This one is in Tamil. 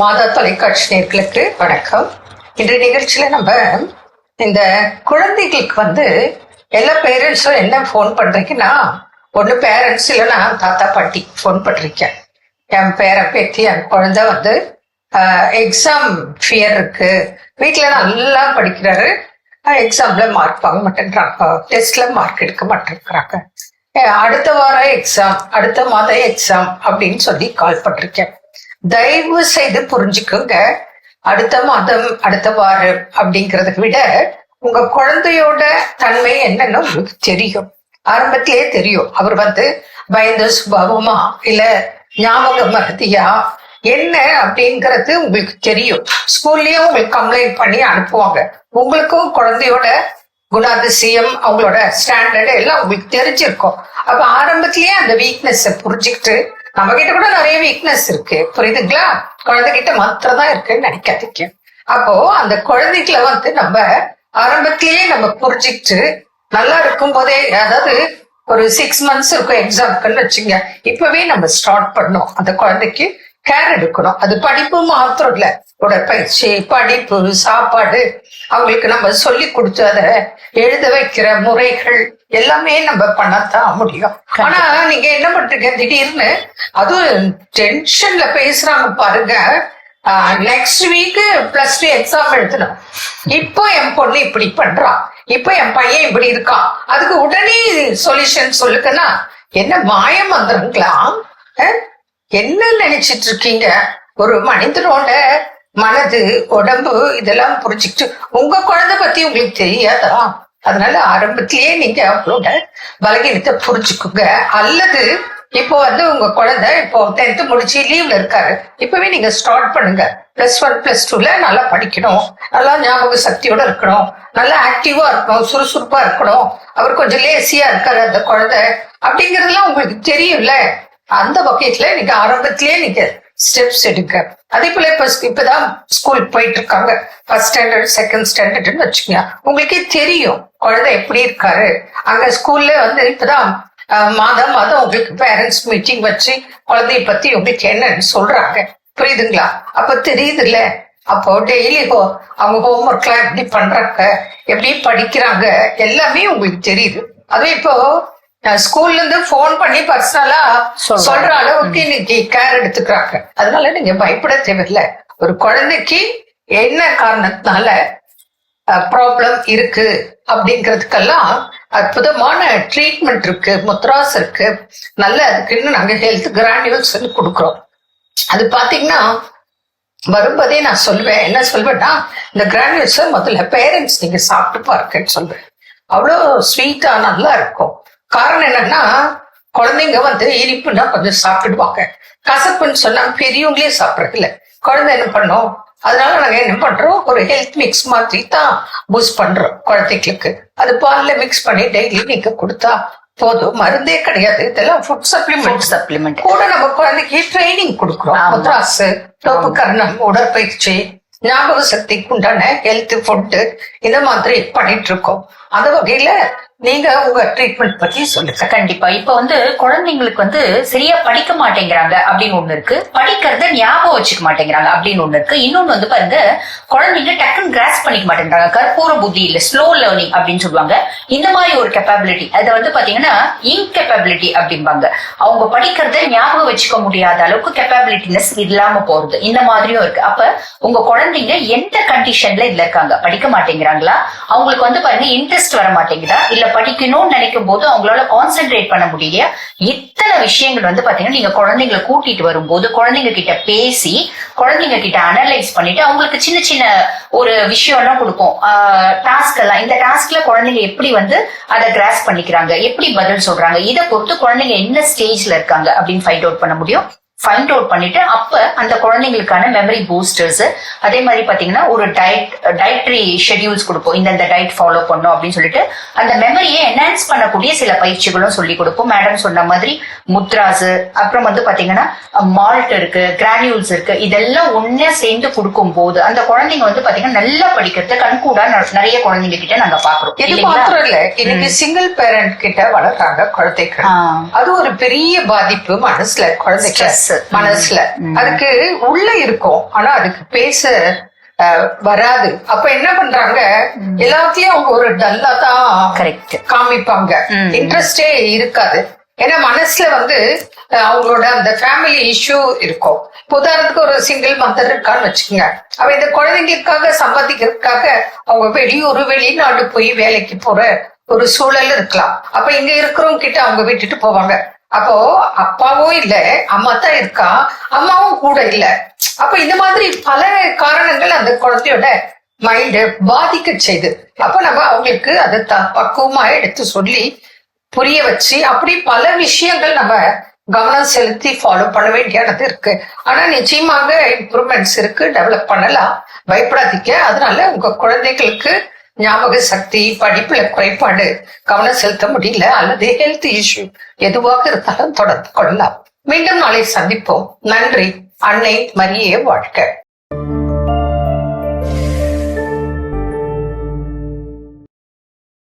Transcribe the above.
மாதா தொலைக்காட்சி நேர்களுக்கு வணக்கம். இன்றைய நிகழ்ச்சியில நம்ம இந்த குழந்தைகளுக்கு வந்து எல்லா பேரண்ட்ஸும் என்ன ஃபோன் பண்றீங்கன்னா ஒன்று பேரண்ட்ஸ் இல்லைன்னா தாத்தா பாட்டி ஃபோன் பண்றீங்க. என் பேரன் பேத்தி என் குழந்தை வந்து எக்ஸாம் ஃபியர் இருக்கு. வீட்டில் நல்லா படிக்கிறாரு. எக்ஸாம்ல மார்க் வாங்க மாட்டேன்றாங்க. டெஸ்ட்ல மார்க் எடுக்க மாட்டேங்கிறாங்க அடுத்த வாரம் எக்ஸாம் அடுத்த மாதம் எக்ஸாம் அப்படின்னு சொல்லி கால் பண்ணிருக்கேன் தயவு செய்து புரிஞ்சுக்கோங்க. அடுத்த மாதம் அடுத்த வாரம் அப்படிங்கறத விட உங்க குழந்தையோட தன்மை என்னன்னு உங்களுக்கு தெரியும். ஆரம்பத்திலே தெரியும். அவர் வந்து பயந்த சுபாவமா இல்ல ஞாபக மருதியா என்ன அப்படிங்கறது உங்களுக்கு தெரியும். ஸ்கூல்லயும் உங்களுக்கு கம்ப்ளைண்ட் பண்ணி அனுப்புவாங்க. உங்களுக்கும் குழந்தையோட குணாதிசயம் அவங்களோட ஸ்டாண்டர்ட் எல்லாம் உங்களுக்கு தெரிஞ்சிருக்கும். அப்ப ஆரம்பத்திலேயே அந்த வீக்னஸ் புரிஞ்சுக்கிட்டு நம்ம கிட்ட கூட நிறைய வீக்னஸ் இருக்கு. புரியுதுங்களா? குழந்தைகிட்ட மாத்திரம் தான் இருக்குன்னு நினைக்காதீங்க. அப்போ அந்த குழந்தைகளை வந்து நம்ம ஆரம்பத்திலேயே நம்ம புரிஞ்சுக்கிட்டு நல்லா இருக்கும் போதே அதாவது ஒரு சிக்ஸ் மந்த்ஸ் இருக்கும் எக்ஸாம்க்குன்னு வச்சுங்க இப்பவே நம்ம ஸ்டார்ட் பண்ணோம் அந்த குழந்தைக்கு கேர் எடுக்கணும். அது படிப்பு மாத்திரம் இல்ல. உடற்பயிற்சி படிப்பு சாப்பாடு அவங்களுக்கு நம்ம சொல்லி கொடுத்து அதை எழுத வைக்கிற முறைகள் எல்லாமே நம்ம பண்ணத்தான் முடியும். ஆனா நீங்க என்ன பண்றீங்க? திடீர்னு அதுவும் டென்ஷன்ல பேசுறாங்க பாருங்க. Next week plus two exam எழுதணும். இப்போ என் பொண்ணு இப்படி பண்றான் இப்போ என் பையன் இப்படி இருக்கான் அதுக்கு உடனே சொல்யூஷன் சொல்லுங்கன்னா என்ன மாய மந்திரங்களா என்ன நினைச்சிட்டு இருக்கீங்க ஒரு மனிதனோட மனது உடம்பு இதெல்லாம் புரிஞ்சுக்கிட்டு உங்க குழந்தை பத்தி உங்களுக்கு தெரியாதா? அதனால ஆரம்பத்திலேயே நீங்க அவங்களோட பலகீனத்தை புரிஞ்சுக்குங்க. அல்லது இப்போ வந்து உங்க குழந்தை இப்போ டென்த் முடிச்சு லீவ்ல இருக்காரு. இப்பவே நீங்க ஸ்டார்ட் பண்ணுங்க. பிளஸ் ஒன் பிளஸ் டூல நல்லா படிக்கணும். நல்லா ஞாபக சக்தியோட இருக்கணும். நல்லா ஆக்டிவா இருக்கணும். சுறுசுறுப்பா இருக்கணும். அவர் கொஞ்சம் லேசியா இருக்காரு அந்த குழந்தை. அப்படிங்கறதெல்லாம் உங்களுக்கு தெரியும்ல? அந்த பக்கெட்ல நீங்க ஆரம்பத்திலேயே நீங்க ஸ்டெப்ஸ் எடுங்க. அதே போல இப்ப இப்பதான் ஸ்கூல் போயிட்டு இருக்காங்க ஃபர்ஸ்ட் ஸ்டாண்டர்ட் செகண்ட் ஸ்டாண்டர்ட்னு வச்சுக்கோங்க. உங்களுக்கே தெரியும். குழந்தை எப்படி இருக்காரு? அங்க ஸ்கூல்ல வந்து இப்பதான் மாதம் மாதம் உங்களுக்கு பேரண்ட்ஸ் மீட்டிங் வச்சு குழந்தைய பத்தி உங்களுக்கு என்னன்னு சொல்றாங்க. புரியுதுங்களா? அப்ப தெரியுதுல்ல? அப்போ டெய்லி அவங்க ஹோம்ஒர்க்லாம் எப்படி பண்றாங்க? எப்படி படிக்கிறாங்க? எல்லாமே உங்களுக்கு தெரியுது. அதுவே இப்போ ஸ்கூல்ல இருந்து போன் பண்ணி பர்சனலா. சொல்ற அளவுக்கு இன்னைக்கு கேர் எடுத்துக்கிறாங்க. அதனால நீங்க பயப்பட தேவையில்ல. ஒரு குழந்தைக்கு என்ன காரணத்தினால ப்ராப்ளம் இருக்கு அப்படிங்கிறதுக்கெல்லாம் அற்புதமான ட்ரீட்மெண்ட் இருக்கு முத்ராஸ் இருக்கு நல்ல அதுக்குன்னு நாங்க ஹெல்த் கிரானியூல்ஸ் கொடுக்குறோம். அது பாத்தீங்கன்னா வரும்போதே நான் சொல்லுவேன். என்ன சொல்வேன்னா இந்த கிரானியூல்ஸ் முதல்ல பேரண்ட்ஸ் நீங்க சாப்பிட்டு பாருங்கன்னு சொல்வேன் அவ்வளோ ஸ்வீட்டா நல்லா இருக்கும். காரணம் என்னன்னா குழந்தைங்க வந்து இனிப்புன்னா கொஞ்சம் சாப்பிடுவாங்க கசப்புன்னு சொன்னா பெரியவங்களே சாப்பிட்றது இல்ல குழந்தை என்ன பண்ணும்? அதனால நாங்க என்ன பண்றோம்? ஒரு ஹெல்த் மிக்ஸ் மாதிரி தான் பூஸ்ட் பண்றோம் குழந்தைகளுக்கு. அது பால்ல மிக்ஸ் பண்ணி டெய்லி நீங்க கொடுத்தா போதும். மருந்தே கிடையாது. இதெல்லாம் ஃபுட் சப்ளிமெண்ட் சப்ளிமெண்ட் கூட நம்ம குழந்தைக்கு ட்ரைனிங் கொடுக்குறோம். தோப்பு கர்ணம் உடற்பயிற்சி ஞாபக சக்திக்கு உண்டான ஹெல்த் ஃபுட்டு இந்த மாதிரி பண்ணிட்டு இருக்கோம். அந்த வகையில நீங்க உங்க ட்ரீட்மெண்ட் பத்தி சொல்லுங்க. கண்டிப்பா. இப்ப வந்து குழந்தைங்களுக்கு வந்து சரியா படிக்க மாட்டேங்கிறாங்க அப்படின்னு ஒண்ணு இருக்கு. படிக்கிறத ஞாபகம் வச்சுக்க மாட்டேங்கிறாங்க அப்படின்னு ஒண்ணு இருக்கு. இன்னொன்னு வந்து பாருங்க குழந்தைங்க டக்குன்னு கிராஸ் பண்ணிக்க மாட்டேங்கிறாங்க. கற்பூர புத்தி இல்ல ஸ்லோ லேர்னிங் அப்படின்னு சொல்லுவாங்க. இந்த மாதிரி ஒரு கெப்பாபிலிட்டி அது வந்து பாத்தீங்கன்னா இன்கெப்பாபிலிட்டி அப்படிம்பாங்க. அவங்க படிக்கிறத ஞாபகம் வச்சுக்க முடியாத அளவுக்கு கெப்பாபிலிட்டினஸ் இல்லாம போறது. இந்த மாதிரியும் இருக்கு. அப்ப உங்க குழந்தைங்க எந்த கண்டிஷன்ல இதுல இருக்காங்க? படிக்க மாட்டேங்கிறாங்களா? அவங்களுக்கு வந்து பாருங்க இன்ட்ரெஸ்ட் வர மாட்டேங்குதா இல்ல படிக்கணும்னு நினைக்கும் போது அவங்களால கான்சென்ட்ரேட் பண்ண முடியலையா இத்தனை விஷயங்கள் வந்து பாத்தீங்கன்னா நீங்க குழந்தைங்களை கூட்டிட்டு வரும்போது குழந்தைங்க கிட்ட பேசி குழந்தைங்க கிட்ட அனலைஸ் பண்ணிட்டு அவங்களுக்கு சின்ன சின்ன ஒரு விஷயம் எல்லாம் கொடுப்போம் டாஸ்க் எல்லாம். இந்த டாஸ்க்ல குழந்தைங்க எப்படி வந்து அதை கிராஸ் பண்ணிக்கிறாங்க? எப்படி பதில் சொல்றாங்க? இதை பொறுத்து குழந்தைங்க என்ன ஸ்டேஜ்ல இருக்காங்க அப்படின்னு ஃபைண்ட் அவுட் பண்ண முடியும். ஃபைண்ட் அவுட் பண்ணிட்டு அப்ப அந்த குழந்தைங்களுக்கான மெமரி பூஸ்டர்ஸ் அதே மாதிரி பாத்தீங்கன்னா ஒரு டயட் டயட்ரி ஷெட்யூல்ஸ் கொடுப்போம். இந்தந்த டயட் ஃபாலோ பண்ணும் அப்படின்னு சொல்லிட்டு அந்த மெமரியை என்ஹான்ஸ் பண்ணக்கூடிய சில பயிற்சிகளும் சொல்லி கொடுப்போம். மேடம் சொன்ன மாதிரி முத்ராஸ் அப்புறம் வந்து பாத்தீங்கன்னா மால்ட் இருக்கு கிரானியூல்ஸ் இருக்கு இதெல்லாம் ஒண்ணே சேர்ந்து கொடுக்கும் போது அந்த குழந்தைங்க வந்து பாத்தீங்கன்னா நல்லா படிக்கிறத கண்கூடா நிறைய குழந்தைங்க கிட்ட நாங்க பாக்குறோம். இது? மாத்திரம் இல்ல இன்னைக்கு சிங்கிள் பேரண்ட் கிட்ட வளர்றாங்க குழந்தைகள். ஆ. அது ஒரு பெரிய பாதிப்பு மனசுல குழந்தைக்கு. மனசு மனசுல. அதுக்கு உள்ள இருக்கும். ஆனா அதுக்கு பேச வராது. அப்ப என்ன பண்றாங்க? எல்லாத்தையும் அவங்க ஒரு டல்லா தான் கரெக்ட் காமிப்பாங்க. இன்ட்ரெஸ்டே இருக்காது. ஏன்னா மனசுல வந்து அவங்களோட அந்த ஃபேமிலி இஷ்யூ இருக்கும். உதாரணத்துக்கு ஒரு சிங்கிள் மதர் இருக்கான்னு வச்சுக்கோங்க. அவ இந்த குழந்தைங்களுக்காக சம்பாதிக்கிறதுக்காக அவங்க வெளியூர் வெளிநாடு போய் வேலைக்கு போற ஒரு சூழல் இருக்கலாம். அப்ப இங்க இருக்கிறவங்க கிட்ட அவங்க விட்டுட்டு போவாங்க. அப்போ அப்பாவும் இல்ல அம்மா தான் இருக்கா? அம்மாவும் கூட இல்ல. அப்ப இந்த மாதிரி பல காரணங்கள் அந்த குழந்தையோட மைண்ட பாதிக்க செய்து. அப்ப நம்ம அவங்களுக்கு அதை த- பக்குவமா எடுத்து சொல்லி புரிய வச்சு அப்படி பல விஷயங்கள் நம்ம கவனம் செலுத்தி ஃபாலோ பண்ண வேண்டியது இருக்கு. ஆனா நிச்சயமாக இம்ப்ரூவ்மெண்ட்ஸ் இருக்கு டெவலப் பண்ணலாம். பயப்படாதீங்க. அதனால உங்க குழந்தைகளுக்கு ஞாபக சக்தி படிப்புல குறைபாடு கவனம் செலுத்த முடியல அல்லது ஹெல்த் இஷ்யூ எதுவாக இருந்தாலும் தொடர்பு கொள்ளலாம். மீண்டும் நாளை சந்திப்போம். நன்றி. அன்னை மரியே வாழ்க்கை